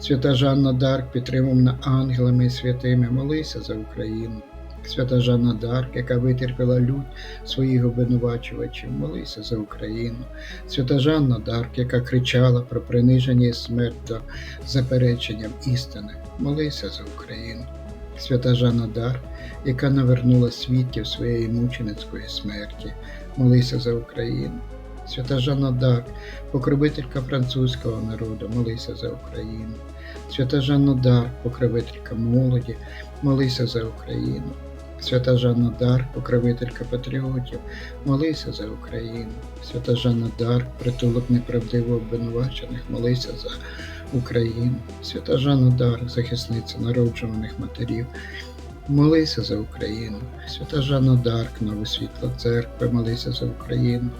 Свята Жанна Дарк, підтримувана ангелами і святими, молися за Україну. Свята Жанна Дарк, яка витерпіла лють своїх обвинувачувачів, молися за Україну. Свята Жанна Дарк, яка кричала про приниження і смерть до запереченням істини, молися за Україну. Свята Жанна Дарк, яка навернула свідків своєї мученицької смерті, молися за Україну. Свята Жанна Дарк, покровителька французького народу, молися за Україну. Свята Жанна Дарк, покровителька молоді, молися за Україну. Свята Жанна Дарк, покровителька патріотів, молися за Україну. Свята Жанна Дарк, притулок неправдиво обвинувачених, молися за Україну. Свята Жанна Дарк, захисниця народжуваних матерів, молися за Україну. Свята Жанна Дарк, нове світло церкви, молися за Україну.